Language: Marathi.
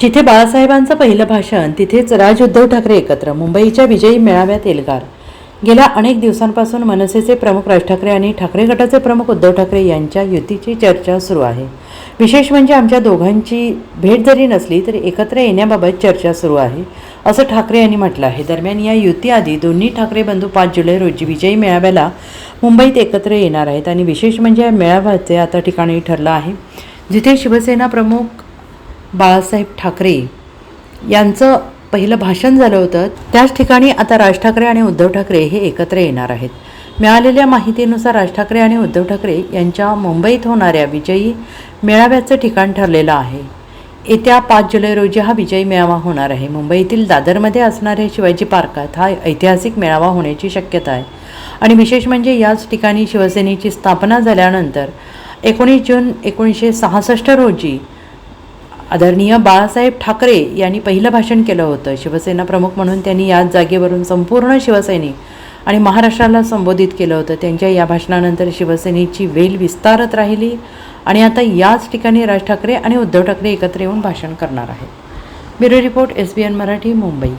जिथे बाळासाहेबांचं पहिलं भाषण तिथेच राज उद्धव ठाकरे एकत्र मुंबईच्या विजयी मेळाव्यात एल्गार. गेल्या अनेक दिवसांपासून मनसेचे प्रमुख राज ठाकरे आणि ठाकरे गटाचे प्रमुख उद्धव ठाकरे यांच्या युतीची चर्चा सुरू आहे. विशेष म्हणजे आमच्या दोघांची भेट जरी नसली तरी एकत्र येण्याबाबत चर्चा सुरू आहे असं ठाकरे यांनी म्हटलं आहे. दरम्यान या युतीआधी दोन्ही ठाकरे बंधू पाच जुलै रोजी विजयी मेळाव्याला मुंबईत एकत्र येणार आहेत आणि विशेष म्हणजे या मेळाव्याचे आता ठिकाणी ठरलं आहे. जिथे शिवसेना प्रमुख बाळासाहेब ठाकरे यांचं पहिलं भाषण झालं होतं. त्याच ठिकाणी आता राज ठाकरे आणि उद्धव ठाकरे हे एकत्र येणार आहेत. मिळालेल्या माहितीनुसार राज ठाकरे आणि उद्धव ठाकरे यांच्या मुंबईत होणाऱ्या विजयी मेळाव्याचं ठिकाण ठरलेलं आहे. येत्या पाच जुलै रोजी हा विजयी मेळावा होणार आहे. मुंबईतील दादरमध्ये असणाऱ्या शिवाजी पार्कात हा ऐतिहासिक मेळावा होण्याची शक्यता आहे. आणि विशेष म्हणजे याच ठिकाणी शिवसेनेची स्थापना झाल्यानंतर एकोणीस जून एकोणीसशे सहासष्ट रोजी आदरणीय बाळासाहेब ठाकरे यांनी पहिलं भाषण केलं होतं. शिवसेना प्रमुख म्हणून त्यांनी याच जागेवरून संपूर्ण शिवसैनिक आणि महाराष्ट्राला संबोधित केलं होतं. त्यांच्या या भाषणानंतर शिवसेनेची वेल विस्तारत राहिली आणि आता याच ठिकाणी राज ठाकरे आणि उद्धव ठाकरे एकत्र येऊन भाषण करणार आहेत. Bureau report S B N Marathi Mumbai.